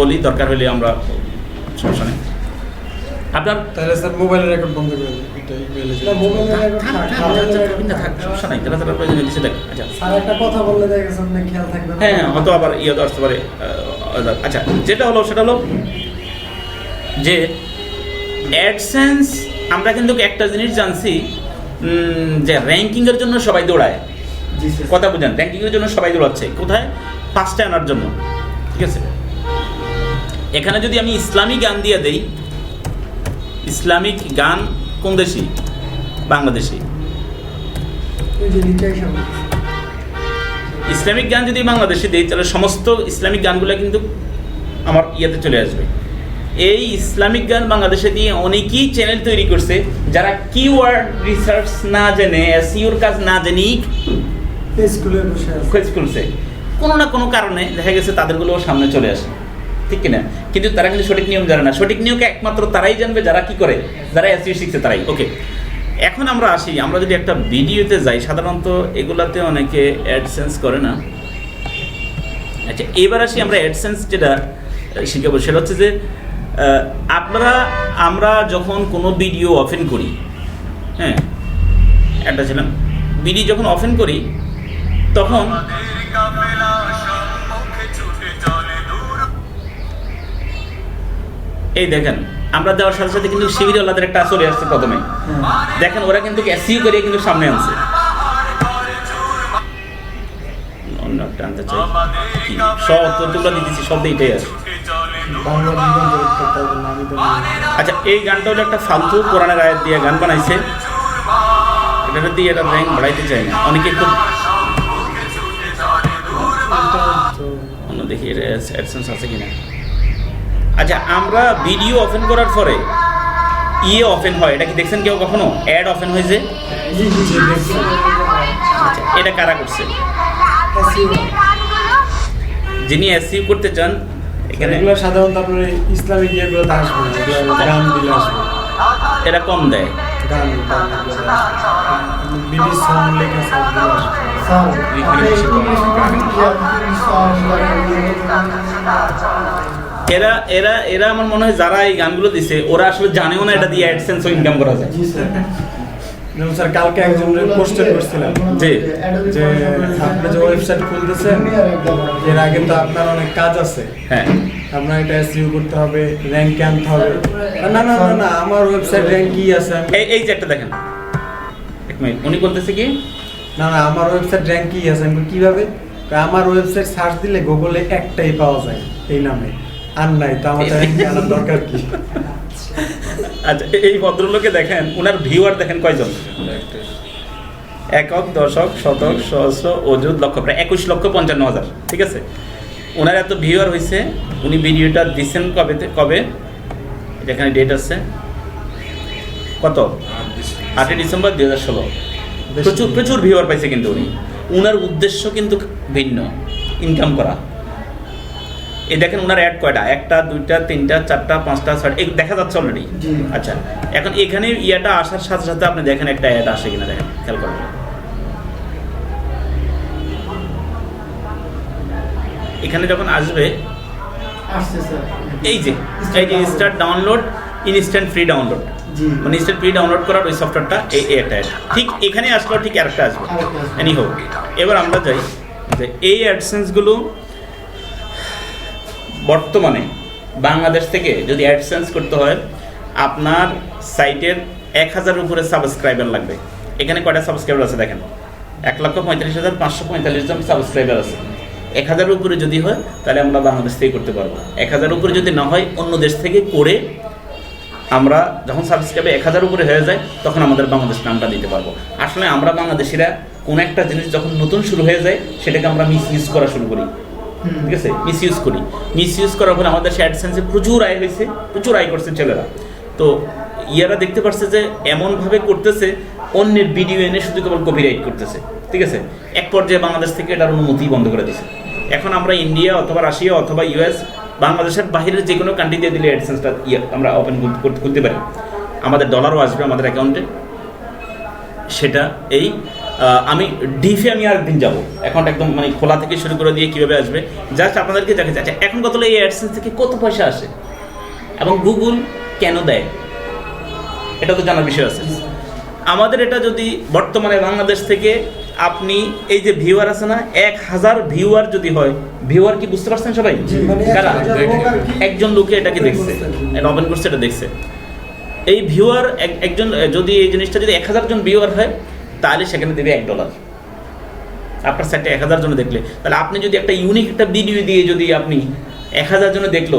বলি দরকার হলে আমরা সমস্যা নেই। আপনার তাহলে স্যার মোবাইলের রেকর্ড বন্ধ করে আচ্ছা। হ্যাঁ হয়তো আবার ইয়ে আসতে পারে আচ্ছা যেটা হলো সেটা হলো যে অ্যাডসেন্স আমরা কিন্তু একটা জিনিস জানছি উম, যে র্যাঙ্কিংয়ের জন্য সবাই দৌড়ায়। জি স্যার। কথা বুঝেন র্যাঙ্কিংয়ের জন্য সবাই দৌড়াচ্ছে কোথায়? ফার্স্টে আনার জন্য ঠিক আছে? এখানে যদি আমি ইসলামিক গান দিয়ে দেই ইসলামিক গান কোন দেশি? বাংলাদেশি। ইসলামিক গান যদি বাংলাদেশে দিই তাহলে সমস্ত ইসলামিক গানগুলো কিন্তু আমার ইয়েতে চলে আসবে। এই ইসলামিক গান বাংলাদেশে দিয়ে অনেকেই চ্যানেল তৈরি করছে যারা কিওয়ার্ড রিসার্চ না জেনে এসইউর কাজ না জেনেই খোঁজ খুলছে কোনো না কোনো কারণে দেখা গেছে তাদেরগুলো সামনে চলে আসে। ঠিক কিনা? কিন্তু তারা কিন্তু সঠিক নিয়ম জানে না। সঠিক নিয়মকে একমাত্র তারাই জানবে যারা কি করে, যারা এসইউ শিখছে তারাই। ওকে এখন আমরা আসি, আমরা যদি একটা ভিডিওতে যাই, সাধারণত এগুলাতে অনেকে অ্যাডসেন্স করে না। আচ্ছা এবার আসি আমরা অ্যাডসেন্স যেটা শিখাবো। সেটা হচ্ছে যে আপনারা, আমরা যখন কোনো ভিডিও ওপেন করি হ্যাঁ একটা ছিলাম ভিডিও যখন অফেন করি, তখন এই দেখেন, আমরা দেওয়ার সাথে সাথে কিন্তু শিবির আল্লাদের একটা চলে আসছে প্রথমে। দেখেন, ওরা কিন্তু এসিউ করে কিন্তু সামনে আনছে। অন্য এইটাই আছে। আচ্ছা এই গানটা হলো একটা দিয়ে গান দিয়ে না। অনেকে খুব দেখি আছে কিনা? আচ্ছা আমরা ভিডিও ওপেন করার পরে ইয়ে ওপেন হয় এটা কি দেখছেন কেউ কখনো? অ্যাড ওপেন হয়েছে? আচ্ছা এটা কারা করছে? যিনি এসইউ করতে চান এখানে এগুলো সাধারণত আপনার ইসলামিক ইয়েগুলোতে আসবে গান দিলে আসবে। এরা কম দেয়। গান বিডি সং লেখা সবগুলো আসবে। সাউন্ড এখানে বেশি এরা এরা এরা আমার মনে হয় যারা এই গানগুলো দিছে ওরা আসলে জানেও না এটা দিয়ে অ্যাডসেন্স ইনকাম করা যায়। জি স্যার। কালকে একজন করছিলাম জি। যে আপনি যে ওয়েবসাইট খুলতেছেন এর আগে তো আপনার অনেক কাজ আছে। হ্যাঁ। আপনার এটা এসইউ করতে হবে র্যাঙ্কে আনতে হবে। না না না না আমার ওয়েবসাইট র্যাঙ্কই আছে? আমি- এই এই যে একটা দেখেন। এক মিনিট উনি বলতেছে কি? না না আমার ওয়েবসাইট র্যাঙ্কই আছে? আমি কীভাবে? আমার ওয়েবসাইট সার্চ দিলে গুগলে একটাই পাওয়া যায় এই নামে। আর নাই তো আমাদের র্যাঙ্কে আনার দরকার কি? আচ্ছা এই ভদ্রলোকে দেখেন ওনার ভিউয়ার দেখেন কয়জন? একক দশক শতক সহস্র অযুত লক্ষ প্রায় একুশ লক্ষ পঞ্চান্ন হাজার ঠিক আছে? ওনার এত ভিউয়ার হয়েছে উনি ভিডিওটা দিচ্ছেন কবে কবে? যেখানে ডেট আছে। কত? আটই ডিসেম্বর দুই হাজার ষোলো। প্রচুর প্রচুর ভিউয়ার পাইছে কিন্তু উনি। উনার উদ্দেশ্য কিন্তু ভিন্ন ইনকাম করা। এই দেখেন ওনার অ্যাড কয়টা? একটা দুইটা তিনটা চারটা পাঁচটা ছয়টা এই দেখা যাচ্ছে অলরেডি আচ্ছা এখন এখানে ইয়াটা আসার সাথে সাথে আপনি দেখেন একটা অ্যাড আসে কিনা দেখেন খেয়াল করেন। এখানে যখন আসবে আসছে স্যার। এই যে এই যে start download instant free download মানে ইনস্ট্যান্ট ফ্রি ডাউনলোড করার ওই সফটওয়্যারটা এই একটা ঠিক এখানে আসলো ঠিক আরেকটা আসবে। আরেকটা আসবে। এনি হোক এবার আমরা যাই যে এই অ্যাডসেন্সগুলো বর্তমানে বাংলাদেশ থেকে যদি অ্যাডসেন্স করতে হয়, আপনার সাইটের এক হাজারের উপরে সাবস্ক্রাইবার লাগবে। এখানে কয়টা সাবস্ক্রাইবার আছে দেখেন? এক লক্ষ পঁয়তাল্লিশ হাজার পাঁচশো পঁয়তাল্লিশ জন সাবস্ক্রাইবার আছে। এক হাজারের উপরে যদি হয়, তাহলে আমরা বাংলাদেশ থেকে করতে পারব। এক হাজারের উপরে যদি না হয়, অন্য দেশ থেকে করে আমরা যখন সাবস্ক্রাইবে এক হাজার উপরে হয়ে যায়, তখন আমাদের বাংলাদেশ নামটা দিতে পারব। আসলে আমরা বাংলাদেশিরা কোনো একটা জিনিস যখন নতুন শুরু হয়ে যায়, সেটাকে আমরা মিস ইউজ করা শুরু করি। ঠিক আছে? মিস ইউজ করি। মিস ইউজ করার ফলে আমাদের সে অ্যাডসেন্সে প্রচুর আয় হয়েছে, প্রচুর আয় করছে ছেলেরা। তো ইয়ারা দেখতে পারছে যে এমনভাবে করতেছে, অন্যের ভিডিও এনে শুধু কেবল কপিরাইট করতেছে। ঠিক আছে? এক পর্যায়ে বাংলাদেশ থেকে এটার অনুমতি বন্ধ করে দিয়েছে এখন আমরা ইন্ডিয়া অথবা রাশিয়া অথবা ইউএস বাংলাদেশের বাইরের যে কোনো কান্ট্রি দিয়ে দিলে অ্যাডসেন্সটা আমরা ওপেন করতে পারি। আমাদের ডলারও আসবে আমাদের অ্যাকাউন্টে সেটা এই আমি ডিফে আমি আর আরেকদিন যাব। অ্যাকাউন্ট একদম মানে খোলা থেকে শুরু করে দিয়ে কীভাবে আসবে জাস্ট আপনাদেরকে দেখে যাচ্ছে এখন কত এই অ্যাডসেন্স থেকে কত পয়সা আসে? এবং গুগল কেন দেয়? এটা তো জানার বিষয় আছে। আমাদের এটা যদি বর্তমানে বাংলাদেশ থেকে আপনি এই যে ভিউয়ার আছে না এক হাজার ভিউয়ার যদি হয় ভিউয়ার কি বুঝতে পারছেন সবাই? মানে কারা? একজন লোকে এটাকে দেখছে। এটা ওপেন করছে এটা দেখছে। এই ভিউয়ার একজন যদি এই জিনিসটা যদি এক হাজার জন ভিউয়ার হয় তাহলে সেখানে দেবে এক ডলার আপনার সাইটে এক হাজার জন দেখলে। তাহলে আপনি যদি একটা ইউনিক একটা ভিডিও দিয়ে যদি আপনি এক হাজার জনে দেখল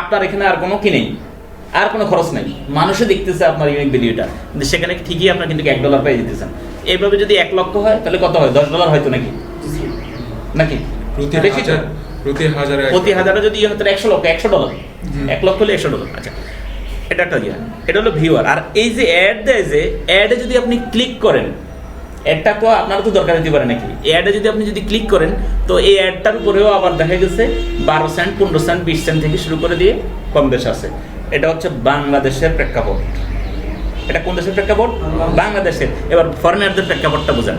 আপনার এখানে আর কোনো কি নেই? আর কোনো খরচ নেই। মানুষে দেখতেছে আপনার ইউনিক ভিডিওটা কিন্তু সেখানে ঠিকই আপনার কিন্তু এক ডলার পেয়ে যেতেছেন এইভাবে যদি এক লক্ষ হয় তাহলে কত হয়? দশ ডলার হয়তো নাকি? নাকি? প্রতি? হাজার যদি হয় তাহলে একশো লক্ষ একশো ডলার এক লক্ষ হলে একশো ডলার আচ্ছা। এটা একটা ইয়ে। এটা হলো ভিউয়ার আর এই যে অ্যাড দেয় যে অ্যাডে যদি আপনি ক্লিক করেন অ্যাডটা তো আপনার তো দরকার হতে পারে নাকি? অ্যাডে যদি আপনি যদি ক্লিক করেন তো এই অ্যাডটার উপরেও আবার দেখা গেছে বারো সেন্ট পনেরো সেন্ট বিশ সেন্ট থেকে শুরু করে দিয়ে কম বেশ আছে। এটা হচ্ছে বাংলাদেশের প্রেক্ষাপট। এটা কোন দেশের প্রেক্ষাপট? বাংলাদেশের। এবার ফরেনারদের প্রেক্ষাপটটা বোঝান।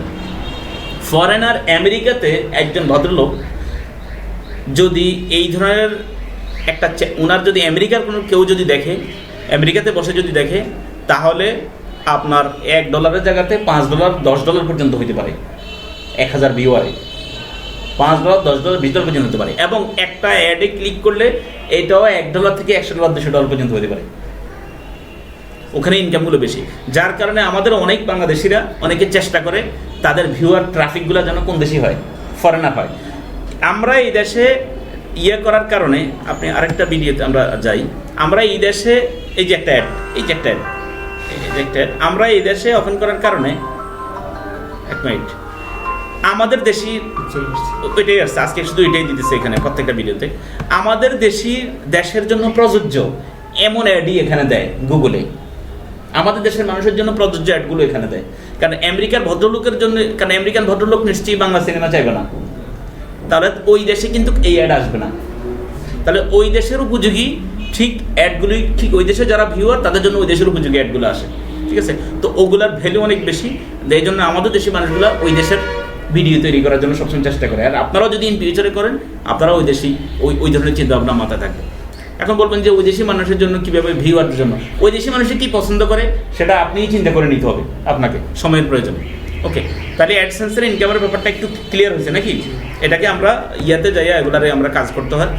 ফরেনার আমেরিকাতে একজন ভদ্রলোক যদি এই ধরনের একটা ওনার যদি আমেরিকার কোনো কেউ যদি দেখে আমেরিকাতে বসে যদি দেখে, তাহলে আপনার এক ডলারের জায়গাতে পাঁচ ডলার, দশ ডলার পর্যন্ত হইতে পারে। এক হাজার ভিউয়ারে পাঁচ ডলার, দশ ডলার, বিশ ডলার পর্যন্ত হতে পারে। এবং একটা অ্যাডে ক্লিক করলে এটাও এক ডলার থেকে একশো ডলার, দুশো ডলার পর্যন্ত হতে পারে। ওখানে ইনকামগুলো বেশি। যার কারণে আমাদের অনেক বাংলাদেশিরা অনেকে চেষ্টা করে তাদের ভিউয়ার ট্রাফিকগুলো যেন কোন দেশি হয় ফরেনার হয়। আমরা এই দেশে ইয়ে করার কারণে আপনি আরেকটা ভিডিওতে আমরা যাই। আমরা এই দেশে এই যে একটা অ্যাড এই যে একটা অ্যাড এই একটা অ্যাড আমরা এই দেশে ওপেন করার কারণে এক মিনিট আমাদের দেশি ওইটাই আসছে আজকে শুধু এটাই দিতেছে এখানে প্রত্যেকটা ভিডিওতে। আমাদের দেশি দেশের জন্য প্রযোজ্য এমন অ্যাডই এখানে দেয় গুগলে আমাদের দেশের মানুষের জন্য প্রযোজ্য অ্যাডগুলো এখানে দেয়। কারণ আমেরিকার ভদ্রলোকের জন্য, কারণ আমেরিকান ভদ্রলোক নিশ্চয়ই বাংলা সিনেমা চাইবে না। তাহলে ওই দেশে কিন্তু এই অ্যাড আসবে না। তাহলে ওই দেশের উপযোগী ঠিক অ্যাডগুলি ঠিক ওই দেশে যারা ভিউয়ার তাদের জন্য ওই দেশের উপযোগী অ্যাডগুলো আসে। ঠিক আছে? তো ওগুলার ভ্যালু অনেক বেশি এই জন্য আমাদের দেশের মানুষগুলো ওই দেশের ভিডিও তৈরি করার জন্য সবসময় চেষ্টা করে। আর আপনারাও যদি ইন ফিউচারে করেন, আপনারাও ওই দেশেই ওই ওই ধরনের চিন্তা ভাবনা মাথায় থাকবে। এখন বলবেন যে ওই দেশি মানুষের জন্য কীভাবে ভিউয়ারদের জন্য? ওই দেশি মানুষে কী পছন্দ করে, সেটা আপনিই চিন্তা করে নিতে হবে আপনাকে, সময়ের প্রয়োজন। ওকে তাহলে অ্যাডসেন্সের ইনকামের ব্যাপারটা একটু ক্লিয়ার হয়েছে নাকি? এটাকে আমরা ইয়াতে যাই এগুলারে আমরা কাজ করতে হয়।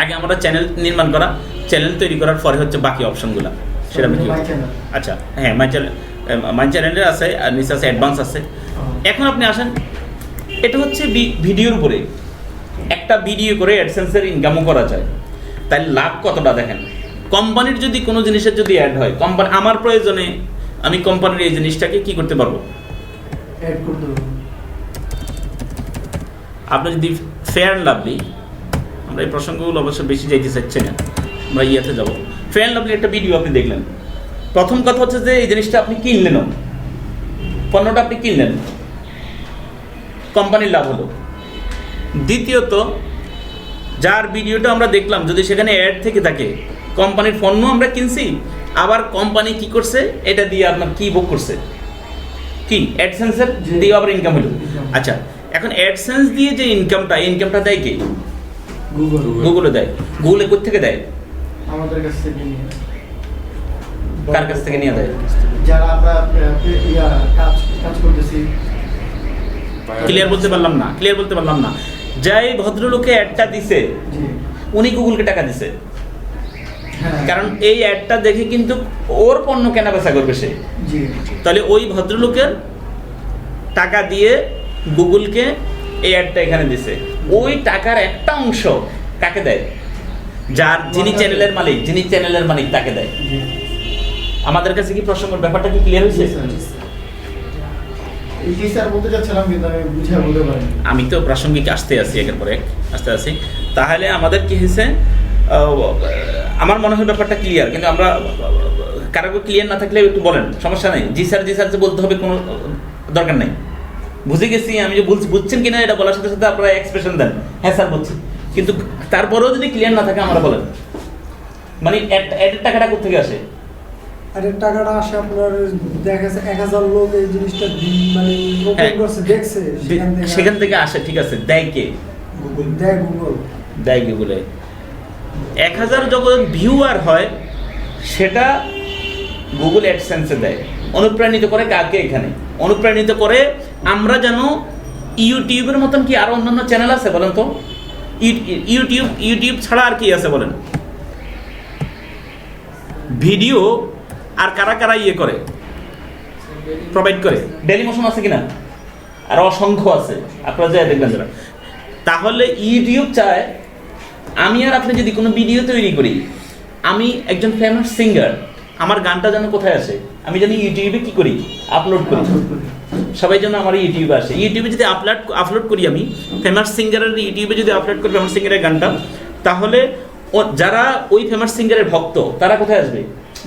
আগে আমরা চ্যানেল নির্মাণ করা চ্যানেল তৈরি করার পরে হচ্ছে বাকি অপশনগুলো সেটা আমি কি আচ্ছা হ্যাঁ মাই চ্যানেল মাই চ্যানেলের আছে আর নিচে আছে অ্যাডভান্স আছে। এখন আপনি আসেন এটা হচ্ছে ভিডিওর উপরে। একটা ভিডিও করে অ্যাডসেন্সের ইনকামও করা যায়। তাই লাভ কতটা দেখেন? কোম্পানির যদি কোনো জিনিসের যদি অ্যাড হয় কোম্পানি আমার প্রয়োজনে আমি কোম্পানির এই জিনিসটাকে কি করতে পারব? অ্যাড আপনি যদি ফেয়ার অ্যান্ড লাভলি আমরা এই প্রসঙ্গগুলো অবশ্য বেশি যাইতে চাচ্ছি না, আমরা ইয়েতে যাব। ফেয়ার অ্যান্ড লাভলি একটা ভিডিও আপনি দেখলেন। প্রথম কথা হচ্ছে যে এই জিনিসটা আপনি কিনলেনও পণ্যটা আপনি কিনলেন। কোম্পানির লাভ হলো। দ্বিতীয়ত, যার ভিডিওটা আমরা দেখলাম, যদি সেখানে অ্যাড থেকে থাকে, কোম্পানির পণ্য আমরা কিনছি, আবার কোম্পানি কি করছে, এটা দিয়ে আপনার কি ভোগ করছে। কি? অ্যাডসেন্সের। দিয়ে আবার ইনকাম হলো। আচ্ছা এখন অ্যাডসেন্স দিয়ে যে ইনকামটা ইনকামটা দেয় কে? গুগল গুগলে দেয়। গুগলে থেকে দেয়? আমাদের কাছ থেকে নিয়ে কার কাছ থেকে নিয়ে দেয়? যারা আমরা কাজ কাজ করতেছি। ক্লিয়ার বলতে পারলাম না ক্লিয়ার বলতে পারলাম না। যাই ভদ্রলোকে অ্যাডটা দিছে উনি গুগলকে টাকা দিছে। কারণ এই অ্যাডটা দেখে কিন্তু ওর পণ্য কেনা বেচা করবে সে। তাহলে ওই ভদ্রলোকের টাকা দিয়ে গুগলকে এই অ্যাডটা এখানে দিছে। ওই টাকার একটা অংশ কাকে দেয়? যার যিনি চ্যানেলের মালিক যিনি চ্যানেলের মালিক তাকে দেয়। আমাদের কাছে কি প্রসঙ্গের ব্যাপারটা কি ক্লিয়ার হয়েছে? আমি তো প্রাসঙ্গিক আসতে আছি একের পর এক আসতে আছি তাহলে আমাদের কি হয়েছে? আমার মনে হয় ব্যাপারটা ক্লিয়ার কিন্তু আমরা কারও ক্লিয়ার না থাকলে একটু বলেন সমস্যা নেই। জি স্যার জি স্যার যে বলতে হবে কোনো দরকার নেই। বুঝে গেছি আমি যে বলছি বুঝছেন কিনা এটা বলার সাথে সাথে আপনারা এক্সপ্রেশন দেন। হ্যাঁ স্যার বলছি। কিন্তু তারপরেও যদি ক্লিয়ার না থাকে আমরা বলেন। মানে অ্যাড- অ্যাডের টাকাটা কোথেকে আসে? এর টাকাটা আসে আপনার দেখা যাচ্ছে এক হাজার লোক এই জিনিসটা মানে ওপেন হ্যাঁ। করছে দেখছে সেখান থেকে সেখান থেকে আসে ঠিক আছে। দেয় কে? গুগল দেয় গুগল দেয় গুগলে এক হাজার যখন ভিউয়ার হয়, সেটা গুগল অ্যাডসেন্সে দেয়। অনুপ্রাণিত করে কাকে এখানে? অনুপ্রাণিত করে আমরা যেন ইউটিউবের মতন কি আরও অন্যান্য চ্যানেল আছে বলেন তো? ইউ- ইউটিউব ইউটিউব ছাড়া আর কি আছে বলেন? ভিডিও আর কারা কারা ইয়ে করে? প্রোভাইড করে। ডেলি মোশন আছে কিনা? আর অসংখ্য আছে। আপনারা যাই দেখবেন তাহলে ইউটিউব চায় আমি আর আপনি যদি কোনো ভিডিও তৈরি করি আমি একজন ফেমাস সিঙ্গার আমার গানটা যেন কোথায় আছে আমি জানি ইউটিউবে কি করি? আপলোড করি। সবাই যেন আমার ইউটিউবে আসে। ইউটিউবে যদি আপলোড আপলোড করি আমি ফেমাস সিঙ্গারের ইউটিউবে যদি আপলোড করি ফেমাস সিঙ্গারের গানটা তাহলে যারা ওই ফেমাস সিঙ্গারের ভক্ত তারা কোথায় আসবে?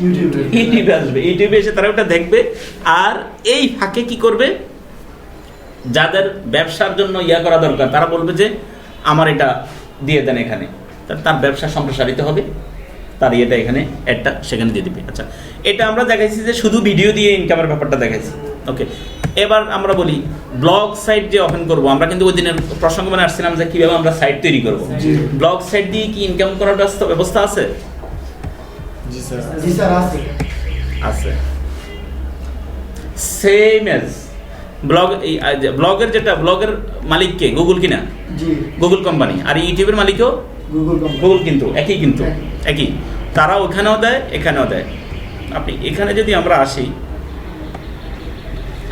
ইউটিউবে ইউটিউবে আসবে। ইউটিউবে এসে তারা ওটা দেখবে। আর এই ফাঁকে কি করবে? যাদের ব্যবসার জন্য ইয়া করা দরকার তারা বলবে যে আমার এটা দিয়ে দেন এখানে। তার ব্যবসা সম্প্রসারিত হবে। তার ইয়েটা এখানে একটা সেখানে দিয়ে দিবে। আচ্ছা এটা আমরা দেখাইছি যে শুধু ভিডিও দিয়ে ইনকামের ব্যাপারটা দেখাইছি। ওকে এবার আমরা বলি ব্লগ সাইট যে ওপেন করব আমরা কিন্তু ওই দিনের প্রসঙ্গ মানে আসছিলাম যে কীভাবে আমরা সাইট তৈরি করব। ব্লগ সাইট দিয়ে কি ইনকাম করার ব্যবস্থা ব্যবস্থা আছে? জি স্যার। আছে। আছে। সেম এজ ব্লগ এই ব্লগের যেটা ব্লগের মালিক কে? গুগল কিনা? গুগল কোম্পানি আর ইউটিউবের মালিকও? গুগল কিন্তু একই কিন্তু একই। একই। তারা ওখানেও দেয় এখানেও দেয়। আপনি এখানে যদি আমরা আসি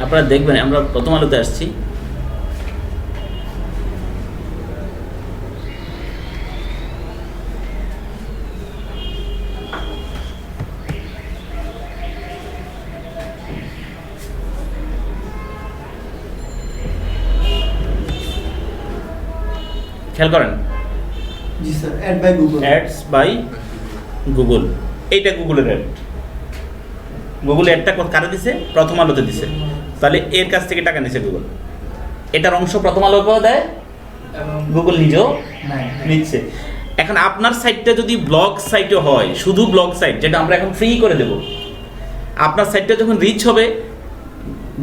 আপনারা দেখবেন আমরা প্রথম আলোতে আসছি। খেয়াল করেন? জি sir ad by Google ads by Google এইটা গুগলের অ্যাড গুগল অ্যাডটা কারে দিছে? প্রথম আলোতে দিছে। তাহলে এর কাছ থেকে টাকা নিছে গুগল এটার অংশ প্রথম আলোকেও দেয় গুগল নিজেও নিচ্ছে। এখন আপনার সাইটটা যদি ব্লগ সাইটও হয় শুধু ব্লগ সাইট যেটা আমরা এখন ফ্রি করে দেব আপনার সাইটটা যখন রিচ হবে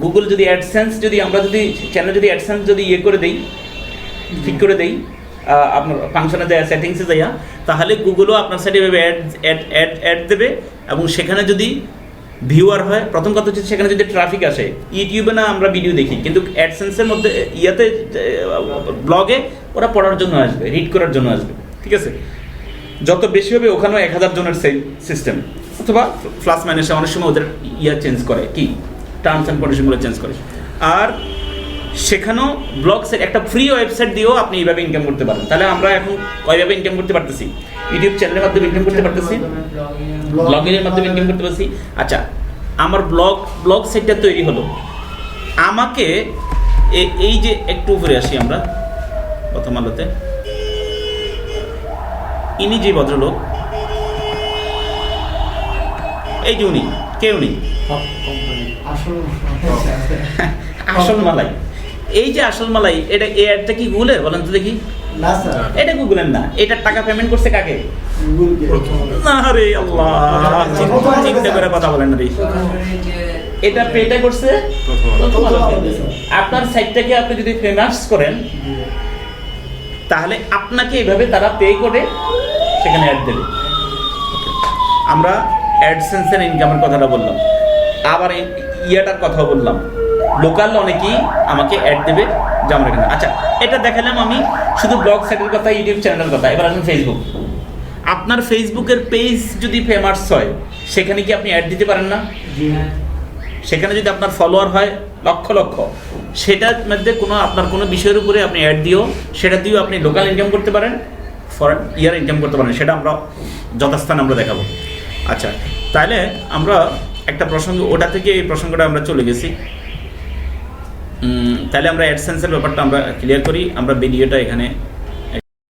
গুগল যদি অ্যাডসেন্স যদি আমরা যদি চ্যানেল যদি অ্যাডসেন্স যদি ইয়ে করে দেই ঠিক করে দেই আপনার ফাংশনে দেয় সেটিংসে যাইয়া, তাহলে গুগলও আপনার সাইডে এভাবে অ্যাড অ্যাড অ্যাড অ্যাড দেবে এবং সেখানে যদি ভিউয়ার হয়, প্রথম কথা হচ্ছে সেখানে যদি ট্রাফিক আসে ইউটিউবে না আমরা ভিডিও দেখি, কিন্তু অ্যাডসেন্সের মধ্যে ইয়াতে ব্লগে ওরা পড়ার জন্য আসবে রিড করার জন্য আসবে, ঠিক আছে? যত বেশি হবে ওখানেও এক হাজার জনের সেল সিস্টেম অথবা প্লাস মাইনাসে অনেক সময় ওদের ইয়া চেঞ্জ করে, কি? টার্মস অ্যান্ড কন্ডিশনগুলো চেঞ্জ করে। আর সেখানেও ব্লগসের একটা ফ্রি ওয়েবসাইট দিয়েও আপনি এইভাবে ইনকাম করতে পারেন। তাহলে আমরা এখন কয়ভাবে ইনকাম করতে পারতেছি? ইউটিউব চ্যানেলের মাধ্যমে ইনকাম করতে পারতেছি? ব্লগিংয়ের মাধ্যমে ইনকাম করতে পারছি আচ্ছা আমার ব্লগ ব্লগ সাইটটা তৈরি হলো। আমাকে এই যে একটু উপরে আসি আমরা প্রথম আলোতে। ইনি যে ভদ্রলোক এই যে উনি কে উনি? আসল মালাই। এই যে আসল মালাই এটা এই অ্যাডটা কি গুগলের বলেন তো দেখি। না স্যার। এটা গুগলের না। এটা টাকা পেমেন্ট করছে কাকে? না রে আল্লাহ চিন্তা- করে কথা বলেন রে। এটা পেটা করছে? আপনার সাইটটাকে আপনি যদি ফেমাস করেন তাহলে আপনাকে এভাবে তারা পে করে সেখানে অ্যাড দেবে। আমরা অ্যাডসেন্সের ইনকামের কথাটা বললাম। আবার এই ইয়াটার কথা বললাম। লোকাল অনেকেই আমাকে অ্যাড দেবে আমরা এখানে আচ্ছা এটা দেখালাম আমি শুধু ব্লগ সাইটের কথা ইউটিউব চ্যানেলের কথা। এবার আসুন ফেসবুক আপনার ফেসবুকের পেজ যদি ফেমাস হয় সেখানে কি আপনি অ্যাড দিতে পারেন না? হ্যাঁ। সেখানে যদি আপনার ফলোয়ার হয় লক্ষ লক্ষ। সেটার মধ্যে কোনো আপনার কোনো বিষয়ের উপরে আপনি অ্যাড দিও সেটা দিয়েও আপনি লোকাল ইনকাম করতে পারেন ফরেন ইয়ার ইনকাম করতে পারেন। সেটা আমরা যথাস্থান আমরা দেখাবো। আচ্ছা তাহলে আমরা একটা প্রসঙ্গ ওটা থেকে এই প্রসঙ্গটা আমরা চলে গেছি। তাহলে আমরা অ্যাডসেন্সের ব্যাপারটা আমরা ক্লিয়ার করি। আমরা ভিডিওটা এখানে